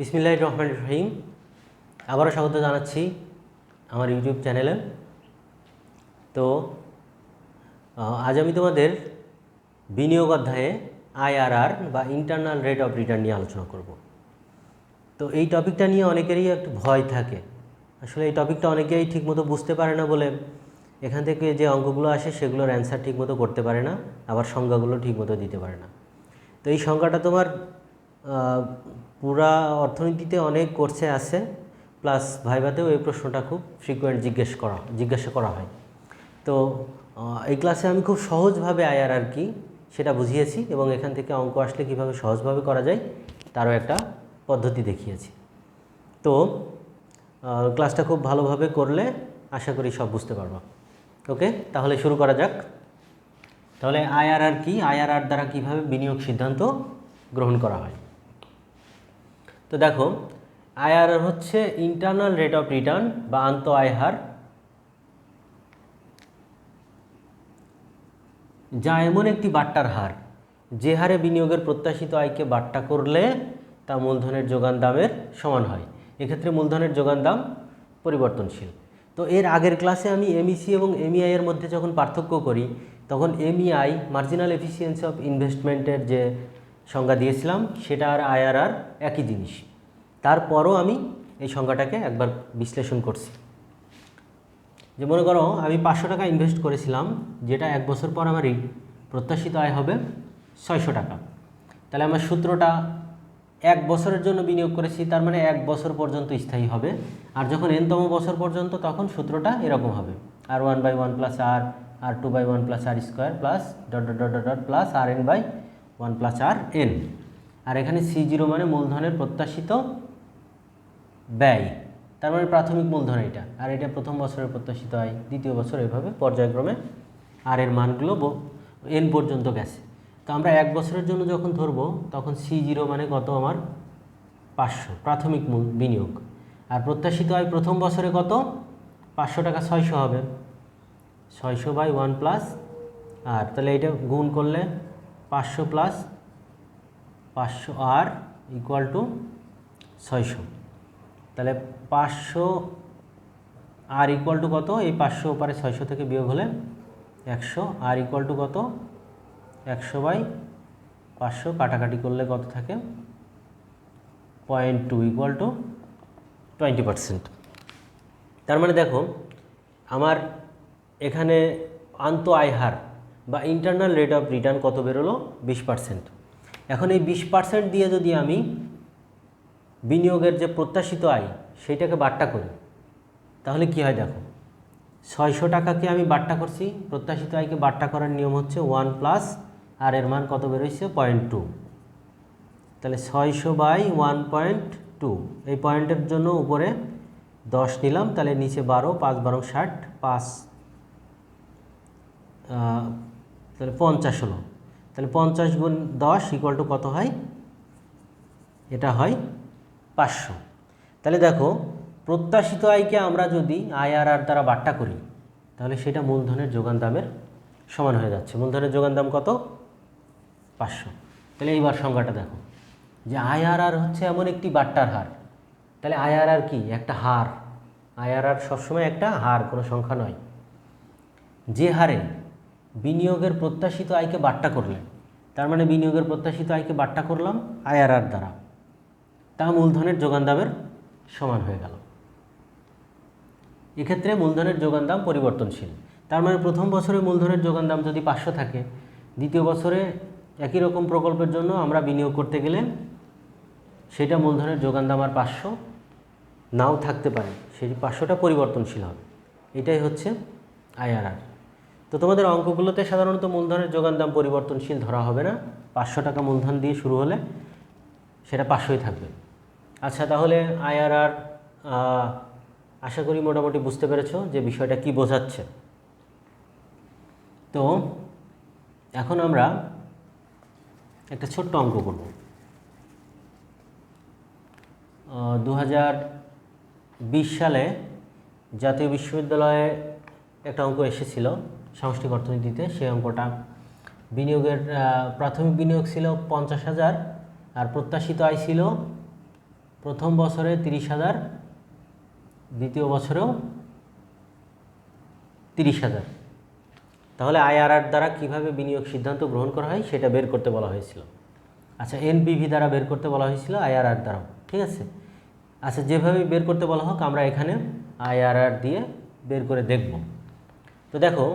বিসমিল্লাহ রহমান রহিম। আবারও স্বাগত জানাচ্ছি আমার ইউটিউব চ্যানেলে। তো আজ আমি তোমাদের বিনিয়োগ অধ্যায়ে আইআরআর বা ইন্টারনাল রেট অফ রিটার্ন নিয়ে আলোচনা করব। তো, এই টপিকটা নিয়ে অনেকেরই একটু ভয় থাকে। আসলে এই টপিকটা অনেকেই ঠিকমতো বুঝতে পারে না বলে এখান থেকে যে অঙ্কগুলো আসে সেগুলোর অ্যান্সার ঠিকমতো করতে পারে না, আবার সংজ্ঞাগুলো ঠিকমতো দিতে পারে না। তো, এই সংখ্যাটা তোমার পুরা অর্থনীতিতে অনেক কোর্সে আছে প্লাস ভাইভাতেও এই প্রশ্নটা খুব ফ্রিকোয়েন্ট জিজ্ঞেস করা, জিজ্ঞাসা করা হয়। তো এই ক্লাসে আমি খুব সহজভাবে আয়ার আর কি সেটা বুঝিয়েছি এবং এখান থেকে অঙ্ক আসলে কীভাবে সহজভাবে করা যায় তারও একটা পদ্ধতি দেখিয়েছি। তো ক্লাসটা খুব ভালোভাবে করলে আশা করি সব বুঝতে পারব। ওকে, তাহলে শুরু করা যাক। তাহলে আইআরআর কি আইআরআর দ্বারা কীভাবে বিনিয়োগ সিদ্ধান্ত গ্রহণ করা হয়? তো দেখো আইআরআর হচ্ছে ইন্টারনাল রেট অফ রিটার্ন বা আন্ত আয় হার যা এমন একটি বাট্টার হার। যে হারে বিনিয়োগের প্রত্যাশিত আয়কে বাট্টা করলে তা মূলধনের যোগান দামের সমান হয়। এক্ষেত্রে মূলধনের যোগান দাম পরিবর্তনশীল। তো এর আগের ক্লাসে আমি এমইসি এবং এমইআই এর মধ্যে যখন পার্থক্য করি, তখন এমইআই মার্জিনাল এফিসিয়েন্সি অফ ইনভেস্টমেন্টের যে সংজ্ঞা দিয়েছিলাম, সেটা আর আইআরআর একই জিনিস। তারপরও আমি এই সংজ্ঞাটাকে একবার বিশ্লেষণ করছি। যে মনে করো, আমি পাঁচশো টাকা ইনভেস্ট করেছিলাম, যেটা এক বছর পর আমার প্রত্যাশিত আয় হবে ছয়শো টাকা। তাহলে আমার সূত্রটা এক বছরের জন্য বিনিয়োগ করেছি, তার মানে এক বছর পর্যন্ত স্থায়ী হবে। আর যখন এনতম বছর পর্যন্ত, তখন সূত্রটা এরকম হবে। R one by one plus R R two by one plus R square plus dot dot dot dot plus R N by one plus R N. আর এখানে সি জিরো মানে মূলধনের প্রত্যাশিত ব্যয়। তার মানে প্রাথমিক মূলধন এটা। আর এটা প্রথম বছরের প্রত্যাশিত আয়, দ্বিতীয় বছর এভাবে পর্যায়ক্রমে আর এর মানগুলো এন পর্যন্ত গেছে। তো আমরা এক বছরের জন্য যখন ধরবো, তখন সি জিরো মানে কত আমার? পাঁচশো, প্রাথমিক মূল বিনিয়োগ। আর প্রত্যাশিত আয় প্রথম বছরে কত? পাঁচশো টাকা ছয়শো হবে। ছয়শো বাই ওয়ান প্লাস আর। তাহলে এটা গুণ করলে পাঁচশো প্লাস পাঁচশো আর ইকুয়াল টু ছয়শো। তাহলে পাঁচশো আর ইকুয়াল টু কত? এই পাঁচশো ওপারে ছয়শো থেকে বিয়োগ হলে একশো। আর ইকুয়াল টু কত? একশো বাই পাঁচশো। কাটাকাটি করলে কত থাকে? Point two equal to twenty percent তার মানে দেখো, আমার এখানে আন্ত আয় হার বা ইন্টারনাল রেট অফ রিটার্ন কত বেরোলো? বিশ পার্সেন্ট এখন এই বিশ পার্সেন্ট দিয়ে যদি আমি বিনিয়োগের যে প্রত্যাশিত আয়, সেইটাকে বাট্টা করি, তাহলে কি হয় দেখো? ছয়শো টাকাকে আমি বাট্টা করছি, প্রত্যাশিত আয়কে বাট্টা করার নিয়ম হচ্ছে ওয়ান প্লাস, আর এর মান কত বেরোচ্ছে পয়েন্ট টু। তাহলে ছয়শো বাই ওয়ান পয়েন্ট টু। এই পয়েন্টের জন্য উপরে দশ নিলাম, তাহলে নিচে বারো, পাঁচ বারো ষাট, পাঁচ তাহলে পঞ্চাশ হলো। তাহলে পঞ্চাশ গুণ দশ ইকুয়াল টু কত হয়? এটা হয় পাঁচশো। তাহলে দেখো, প্রত্যাশিত আয়কে আমরা যদি আইআরআর দ্বারা বাট্টা করি, তাহলে সেটা মূলধনের যোগান দামের সমান হয়ে যাচ্ছে। মূলধনের যোগান দাম কত? পাঁচশো। তাহলে এইবার সংজ্ঞাটা দেখো। যে আইআরআর হচ্ছে এমন একটি বাট্টার হার। তাহলে আইআরআর কি? একটা হার। আইআরআর সবসময় একটা হার, কোনো সংখ্যা নয়। যে হারে বিনিয়োগের প্রত্যাশিত আয়কে বাট্টা করলেন। তার মানে বিনিয়োগের প্রত্যাশিত আয়কে বাট্টা করলাম আইআরআর দ্বারা। তা মূলধনের যোগান দামের সমান হয়ে গেল। এক্ষেত্রে মূলধনের যোগান দাম পরিবর্তনশীল। তার মানে প্রথম বছরে মূলধনের যোগান দাম যদি পাঁচশো থাকে, দ্বিতীয় বছরে একই রকম প্রকল্পের জন্য আমরা বিনিয়োগ করতে গেলে সেটা মূলধনের যোগান দাম আর পাঁচশো নাও থাকতে পারে। সেই পাঁচশোটা পরিবর্তনশীল হবে। এটাই হচ্ছে আইআরআর। তো তোমাদের অঙ্কগুলোতে সাধারণত মূলধনের যোগান দাম পরিবর্তনশীল ধরা হবে না। পাঁচশো টাকা মূলধন দিয়ে শুরু হলে সেটা পাঁচশোই থাকবে। আচ্ছা তাহলে আইআরআর আশা করি মোটামুটি বুঝতে পেরেছ যে বিষয়টা কি বোঝাচ্ছে। তো এখন আমরা একটা ছোট্ট অঙ্ক করব। দু হাজার বিশ সালে জাতীয় বিশ্ববিদ্যালয়ে একটা অঙ্ক এসেছিল। সামষ্টিক অর্থনীতিতে সেই অঙ্কটা। বিনিয়োগের প্রাথমিক বিনিয়োগ ছিল পঞ্চাশ হাজার, আর প্রত্যাশিত আয় ছিল প্রথম বছরে তিরিশ হাজার, দ্বিতীয় বছরেও তিরিশ হাজার। তাহলে আইআরআর দ্বারা কীভাবে বিনিয়োগ সিদ্ধান্ত গ্রহণ করা হয় সেটা বের করতে বলা হয়েছিল। আচ্ছা এনপিভি দ্বারা বের করতে বলা হয়েছিল আইআরআর দ্বারাও, ঠিক আছে? আচ্ছা যেভাবে বের করতে বলা হোক আমরা এখানে আইআরআর দিয়ে বের করে দেখব। তো দেখো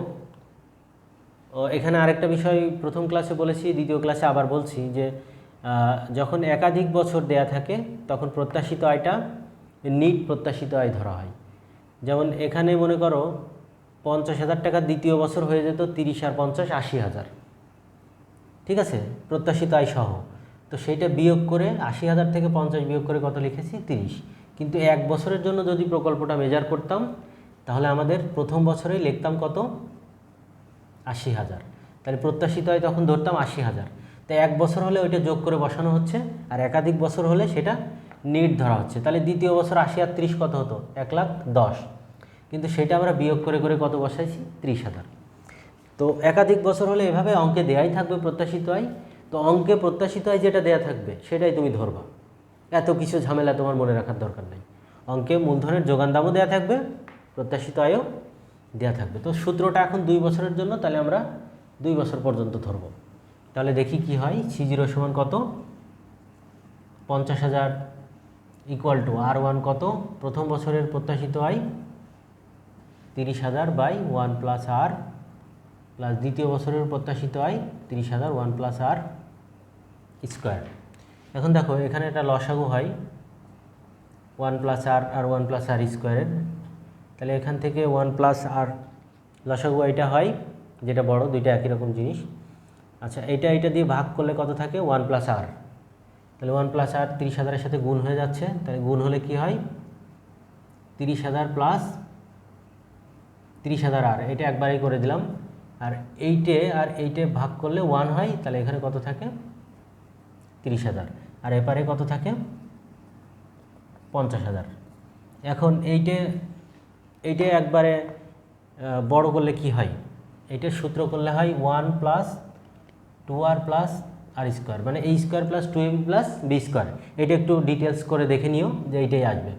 এখানে আরেকটা বিষয় প্রথম ক্লাসে বলেছি, দ্বিতীয় ক্লাসে আবার বলছি যে যখন একাধিক বছর দেয়া থাকে, তখন প্রত্যাশিত আয়টা, নিট প্রত্যাশিত আয় ধরা হয়। যেমন এখানে মনে করো, পঞ্চাশ হাজার টাকা দ্বিতীয় বছর হয়ে যেত, তিরিশ আর পঞ্চাশ, আশি হাজার। ঠিক আছে? প্রত্যাশিত আয় সহ। তো সেইটা বিয়োগ করে আশি হাজার থেকে পঞ্চাশ বিয়োগ করে কত লিখেছি? তিরিশ। কিন্তু এক বছরের জন্য যদি প্রকল্পটা মেজার করতাম, তাহলে আমাদের প্রথম বছরেই লিখতাম কত? আশি হাজার। তাহলে প্রত্যাশিত হয় তখন ধরতাম আশি হাজার। তাই এক বছর হলে ওইটা যোগ করে বসানো হচ্ছে, আর একাধিক বছর হলে সেটা নিট ধরা হচ্ছে। তাহলে দ্বিতীয় বছর আশি আর ত্রিশ কত হতো? এক লাখ দশ। কিন্তু সেটা আমরা বিয়োগ করে করে কত বসাইছি? ত্রিশ হাজার। তো একাধিক বছর হলে এভাবে অঙ্কে দেয়াই থাকবে প্রত্যাশিত আয় তো অঙ্কে প্রত্যাশিত আয় যেটা দেয়া থাকবে, সেটাই তুমি ধরবা। এত কিছু ঝামেলা তোমার মনে রাখার দরকার নেই। অঙ্কে মূলধনের যোগান দামও দেওয়া থাকবে, প্রত্যাশিত আয়ও দেওয়া থাকবে। তো সূত্রটা এখন দুই বছরের জন্য, তাহলে আমরা দুই বছর পর্যন্ত ধরব। তাহলে দেখি কি হয়। সি জিরো সমান কত? পঞ্চাশ হাজার ইকুয়াল টু আর ওয়ান কত? প্রথম বছরের প্রত্যাশিত আয় তিরিশ হাজার by one plus R plus দ্বিতীয় বছরের প্রত্যাশিত আয় তিরিশ হাজার ওয়ান প্লাস আর স্কোয়ার এখন দেখো, এখানে একটা লসাগু হয়। One plus R R one plus R স্কোয়ারের তাহলে এখান থেকে ওয়ান প্লাস আর লসাগু এটা হয়, যেটা বড়, দুইটা একই রকম জিনিস। আচ্ছা এইটা এইটা দিয়ে ভাগ করলে কত থাকে? ওয়ান প্লাস আর তাহলে ওয়ান প্লাস আর তিরিশ হাজারের সাথে গুণ হয়ে যাচ্ছে। তাহলে গুণ হলে কি হয়? তিরিশ হাজার প্লাস তিরিশ হাজার আর এটা একবারেই করে দিলাম। আর এইটে আর এইটে ভাগ করলে ওয়ান হয়, তাহলে এখানে কত থাকে? তিরিশ হাজার। আর এপারে কত থাকে? পঞ্চাশ হাজার। এখন এইটে এইটে একবারে বড় করলে কি হয়? এইটার সূত্র করলে হয় one plus two R plus R square মানে এই square plus two M plus B square এটা একটু ডিটেলস করে দেখে নিও যে এইটাই আসবে।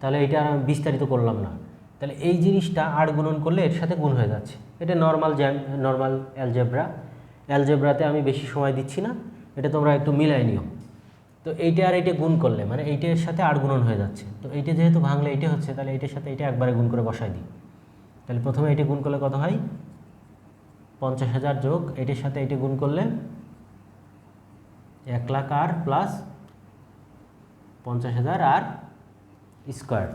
তাহলে এটা আর বিস্তারিত করলাম না। তাহলে এই জিনিসটা আট গুণন করলে এর সাথে গুণ হয়ে যাচ্ছে। এটা নর্মাল জ্যাম নর্মাল অ্যালজেব্রা অ্যালজেব্রাতে আমি বেশি সময় দিচ্ছি না। এটা তোমরা একটু মিলাই নিও। তো এইটা আর এইটা গুণ করলে মানে এইটার সাথে আট গুণন হয়ে যাচ্ছে। তো এইটা যেহেতু ভাঙলে এইটা হচ্ছে, তাহলে এইটার সাথে এইটা একবারে গুণ করে বসাই দিই। তাহলে প্রথমে এইটা গুণ করলে কত হয়? পঞ্চাশ হাজার যোগ এটির সাথে এটি গুণ করলে এক লাখ আর প্লাস পঞ্চাশ হাজার আর স্কোয়ার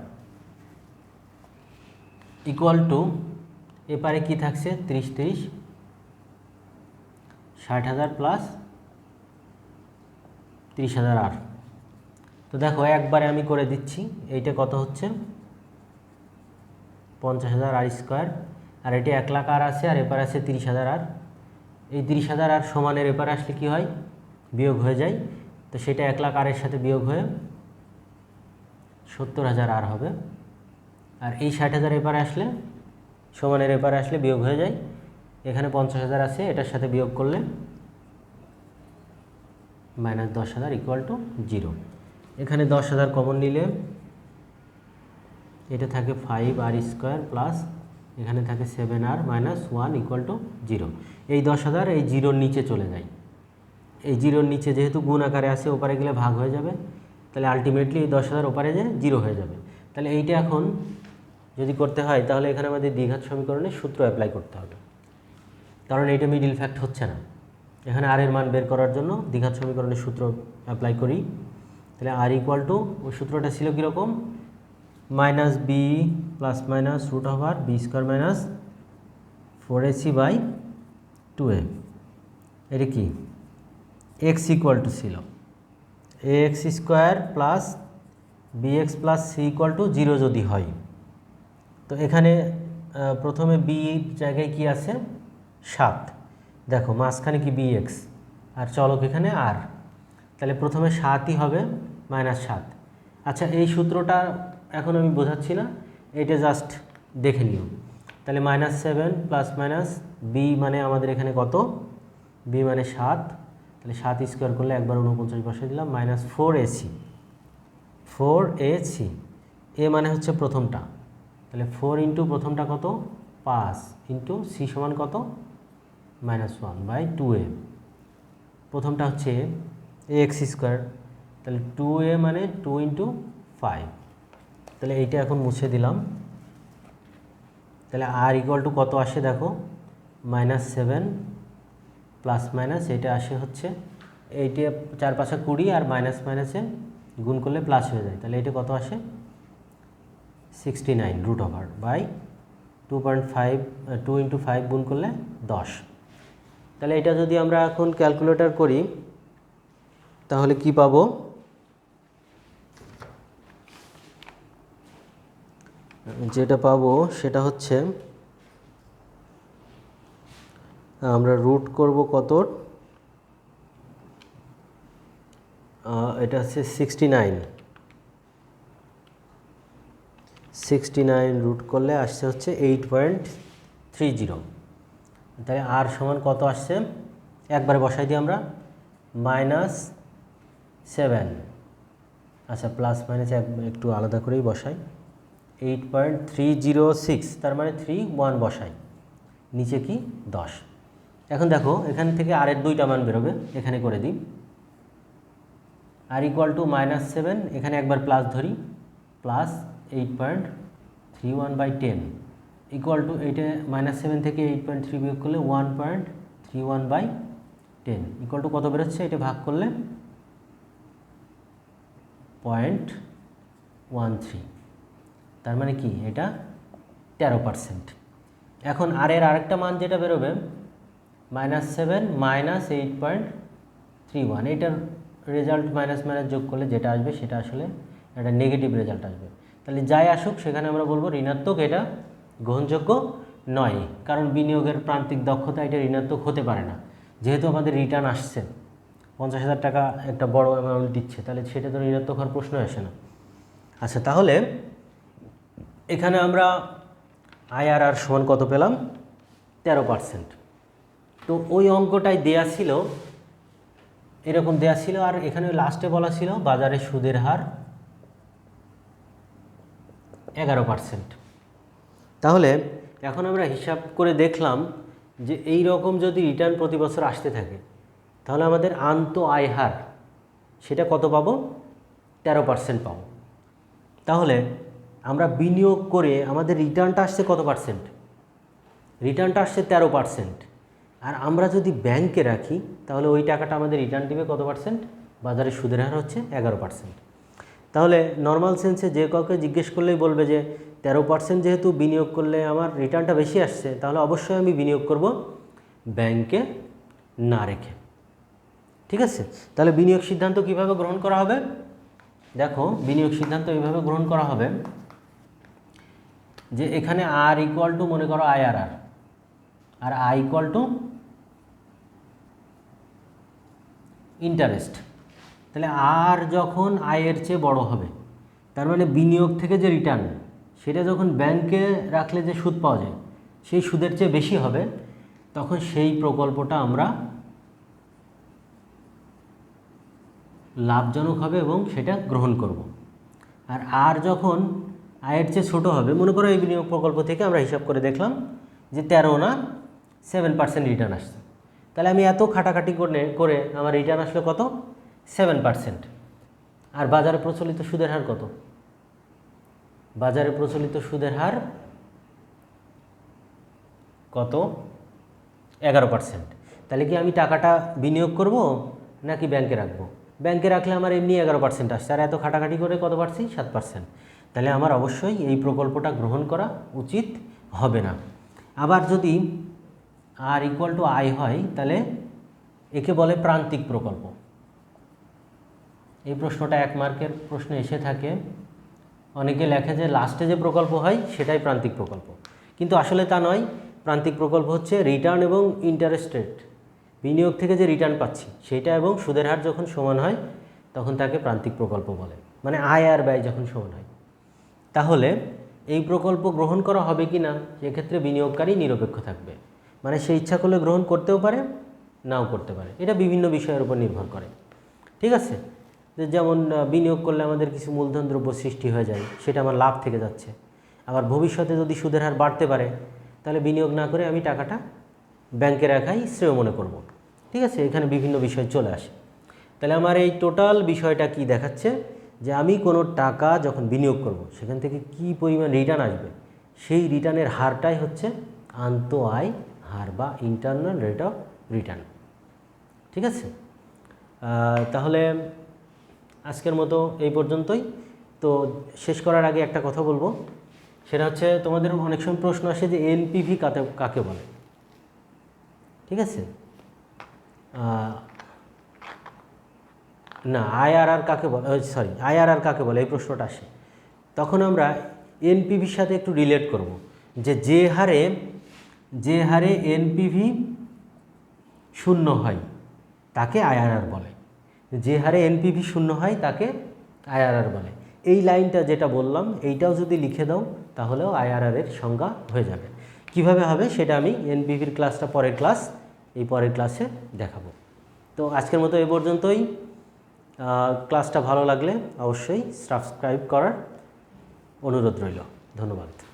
ইকুয়াল টু এপারে কি থাকছে? ত্রিশ ত্রিশ। ষাট হাজার প্লাস ত্রিশ হাজার আর। তো দেখো, একবারে আমি করে দিচ্ছি। এইটা কত হচ্ছে? পঞ্চাশ হাজার আর স্কোয়ার। আর এটি এক লাখ আর আছে, আর এপার আছে তিরিশ হাজার আর। এই তিরিশ হাজার আর সমানের এপারে আসলে কি হয়? বিয়োগ হয়ে যায়। তো সেটা এক লাখ আরের সাথে বিয়োগ হয়ে সত্তর হাজার আর হবে। আর এই ষাট হাজার এপারে আসলে, সমানের এপারে আসলে বিয়োগ হয়ে যায়। এখানে পঞ্চাশ হাজার আছে, এটার সাথে বিয়োগ করলে মাইনাস দশ হাজার ইকুয়াল টু জিরো এখানে দশ হাজার কমন নিলে এটা থাকে ফাইভ আর স্কোয়ার প্লাস এখানে থাকে seven R minus one equal to zero এই দশ হাজার এই জিরোর নিচে চলে যায়। এই জিরোর নিচে যেহেতু গুণ আকারে আছে, ওপারে গেলে ভাগ হয়ে যাবে। তাহলে আলটিমেটলি এই দশ হাজার ওপারে যে জিরো হয়ে যাবে। তাহলে এইটা এখন যদি করতে হয়, তাহলে এখানে আমাদের দ্বিঘাত সমীকরণের সূত্র অ্যাপ্লাই করতে হবে। কারণ এইটা মিডিল ফ্যাক্ট হচ্ছে না। এখানে আর এর মান বের করার জন্য দ্বিঘাত সমীকরণের সূত্র অ্যাপ্লাই করি। তাহলে আর ইকুয়াল টু ওই সূত্রটা ছিল কীরকম? Minus B plus minus root R B square minus four AC by two A এটা কি? এক্স ইকুয়াল টু ছিল। A X square plus B X plus C equal to zero যদি হয়। তো এখানে প্রথমে বি জায়গায় কি আছে? সাত। দেখো, মাঝখানে কি বি এক্স আর চলক এখানে আর তাহলে প্রথমে সাতই হবে মাইনাস সাত। আচ্ছা এই সূত্রটা এখন আমি বোঝাচ্ছি না, এটা জাস্ট দেখে নিও। তাহলে minus seven plus minus B মানে আমাদের এখানে কত? বি মানে সাত। তাহলে সাত স্কোয়ার করলে একবার উনপঞ্চাশ বসে দিলাম minus four AC four A C A মানে হচ্ছে প্রথমটা। তাহলে ফোর ইন্টু প্রথমটা কত? পাঁচ। ইন্টু সি সমান কত? Minus one by two A প্রথমটা হচ্ছে এ এক্স স্কোয়ার তাহলে টু এ মানে টু ইন্টু ফাইভ তাহলে এইটা এখন মুছে দিলাম। তাহলে আর ইকুয়াল টু কত আসে দেখো? মাইনাস সেভেন প্লাস মাইনাস এটা আসে হচ্ছে এইটা চার পাশে কুড়ি আর মাইনাস মাইনাসে গুণ করলে প্লাস হয়ে যায়। তাহলে এটা কত আসে? Sixty nine root over by two point five two into five গুণ করলে দশ। তাহলে এটা যদি আমরা এখন ক্যালকুলেটর করি, তাহলে কি পাবো? যেটা পাবো সেটা হচ্ছে, আমরা রুট করব কত? এটা হচ্ছে sixty nine. Sixty nine root করলে আসছে হচ্ছে এইট পয়েন্ট থ্রি জিরো। তাহলে আর সমান কত আসছে? একবারে বসাই দিই আমরা। Minus seven. আচ্ছা প্লাস মাইনাস একটু আলাদা করেই বসাই। Eight point three zero six, তার মানে থ্রি ওয়ান বসাই। নিচে কি? দশ। এখন দেখো, এখান থেকে আরের দুইটা মান বেরোবে এখানে করে দিই। আর ইকুয়াল টু মাইনাস সেভেন এখানে একবার প্লাস ধরি। Plus eight point three one by ten equal to এইটে মাইনাস সেভেন থেকে এইট পয়েন্ট থ্রি বিয়োগ করলে one point three one by ten equal to কত বেরোচ্ছে? এটা ভাগ করলে পয়েন্ট ওয়ান থ্রি তার মানে কি? এটা তেরো পার্সেন্ট এখন আর এর আরেকটা মান যেটা বেরোবে minus seven minus eight point three one এটার রেজাল্ট মাইনাস মাইনাস যোগ করলে যেটা আসবে সেটা আসলে একটা নেগেটিভ রেজাল্ট আসবে। তাহলে যাই আসুক, সেখানে আমরা বলব ঋণাত্মক এটা গ্রহণযোগ্য নয়। কারণ বিনিয়োগের প্রান্তিক দক্ষতা এটা ঋণাত্মক হতে পারে না। যেহেতু আমাদের রিটার্ন আসছে, পঞ্চাশ হাজার টাকা একটা বড় অ্যামাউন্ট দিচ্ছে, তাহলে সেটা তো ঋণাত্মক হওয়ার প্রশ্ন আসে না। আচ্ছা তাহলে এখানে আমরা আইআরআর সমান কত পেলাম? তেরো পার্সেন্ট তো ওই অঙ্কটাই দেয়া ছিল, এরকম দেয়া ছিল, আর এখানে লাস্টে বলা ছিল বাজারে সুদের হার এগারো পার্সেন্ট তাহলে এখন আমরা হিসাব করে দেখলাম যে এই রকম যদি রিটার্ন প্রতি বছর আসতে থাকে, তাহলে আমাদের আন্ত আয় হার সেটা কত পাবো? তেরো পার্সেন্ট পাবো। তাহলে আমরা বিনিয়োগ করে আমাদের রিটার্নটা আসছে কত পার্সেন্ট রিটার্নটা আসছে তেরো পার্সেন্ট আর আমরা যদি ব্যাংকে রাখি, তাহলে ওই টাকাটা আমাদের রিটার্ন দিবে কত পার্সেন্ট বাজারে সুদের হার হচ্ছে এগারো পার্সেন্ট তাহলে নর্মাল সেন্সে যে কাউকে জিজ্ঞেস করলেই বলবে যে তেরো পার্সেন্ট যেহেতু বিনিয়োগ করলে আমার রিটার্নটা বেশি আসছে, তাহলে অবশ্যই আমি বিনিয়োগ করব ব্যাংকে না রেখে। ঠিক আছে? তাহলে বিনিয়োগ সিদ্ধান্ত কীভাবে গ্রহণ করা হবে? দেখো, বিনিয়োগ সিদ্ধান্ত এইভাবে গ্রহণ করা হবে যে এখানে আর ইকুয়াল টু মনে করো I R R R I equal to interest তাহলে আর যখন আয়ের চেয়ে বড় হবে, তার মানে বিনিয়োগ থেকে যে রিটার্ন সেটা যখন ব্যাংকে রাখলে যে সুদ পাওয়া যায়, সেই সুদের চেয়ে বেশি হবে, তখন সেই প্রকল্পটা আমরা লাভজনক হবে এবং সেটা গ্রহণ করব। আর আর যখন আয়ের চেয়ে ছোটো হবে, মনে করো এই বিনিয়োগ প্রকল্প থেকে আমরা হিসাব করে দেখলাম যে তেরো না সেভেন পার্সেন্ট রিটার্ন আসছে। তাহলে আমি এত খাটাখাটি করে করে আমার রিটার্ন আসলো কত? সেভেন পার্সেন্ট আর বাজারে প্রচলিত সুদের হার কত? বাজারে প্রচলিত সুদের হার কত? এগারো পার্সেন্ট। তাহলে কি আমি টাকাটা বিনিয়োগ করব নাকি ব্যাংকে রাখব? ব্যাংকে রাখলে আমার এমনি এগারো পার্সেন্ট আসছে। আর এত খাটাখাটি করে কত পারছি সাত পার্সেন্ট। তাহলে আমার অবশ্যই এই প্রকল্পটা গ্রহণ করা উচিত হবে না। আবার যদি আর ইকুয়াল টু আই হয়, তাহলে একে বলে প্রান্তিক প্রকল্প। এই প্রশ্নটা এক মার্কের প্রশ্ন এসে থাকে। অনেকে লেখে যে লাস্টে যে প্রকল্প হয়, সেটাই প্রান্তিক প্রকল্প। কিন্তু আসলে তা নয়। প্রান্তিক প্রকল্প হচ্ছে রিটার্ন এবং ইন্টারেস্ট রেট বিনিয়োগ থেকে যে রিটার্ন পাচ্ছি, সেটা এবং সুদের হার যখন সমান হয়, তখন তাকে প্রান্তিক প্রকল্প বলে। মানে আয় আর ব্যয় যখন সমান হয়। তাহলে এই প্রকল্প গ্রহণ করা হবে কি না, সেক্ষেত্রে বিনিয়োগকারী নিরপেক্ষ থাকবে। মানে সে ইচ্ছা করলে গ্রহণ করতেও পারে, নাও করতে পারে। এটা বিভিন্ন বিষয়ের উপর নির্ভর করে। ঠিক আছে? যেমন বিনিয়োগ করলে আমাদের কিছু মূলধন দ্রব্য সৃষ্টি হয়ে যায়, সেটা আমার লাভ থেকে যাচ্ছে। আবার ভবিষ্যতে যদি সুদের হার বাড়তে পারে, তাহলে বিনিয়োগ না করে আমি টাকাটা ব্যাংকে রাখাই শ্রেয় মনে করব। ঠিক আছে? এখানে বিভিন্ন বিষয় চলে আসে। তাহলে আমার এই টোটাল বিষয়টা কি দেখাচ্ছে? যে আমি কোনো টাকা যখন বিনিয়োগ করব, সেখান থেকে কি পরিমাণ রিটার্ন আসবে? সেই রিটার্নের হারটাই হচ্ছে আন্ত আয় হার বা ইন্টারনাল রেট অফ রিটার্ন ঠিক আছে? তাহলে আজকের মতো এই পর্যন্তই। তো শেষ করার আগে একটা কথা বলব। সেটা হচ্ছে তোমাদের অনেক সময় প্রশ্ন আসে যে এনপিভি কাকে কাকে বলে? ঠিক আছে? না আইআরআর কাকে বলে? সরি আইআরআর কাকে বলে? এই প্রশ্নটা আসে। তখন আমরা এনপিভির সাথে একটু রিলেট করব। যে যে হারে যে হারে এনপিভি শূন্য হয়, তাকে আইআরআর বলে। যে হারে এনপিভি শূন্য হয় তাকে আইআরআর বলে। এই লাইনটা যেটা বললাম, এইটাও যদি লিখে দাও, তাহলেও আইআরআর এর সংজ্ঞা হয়ে যাবে। কীভাবে হবে সেটা আমি এনপিভির ক্লাসটা পরের ক্লাস, এই পরের ক্লাসে দেখাবো। তো আজকের মতো এ পর্যন্তই। ক্লাসটা ভালো লাগলে অবশ্যই সাবস্ক্রাইব করার অনুরোধ রইল। ধন্যবাদ।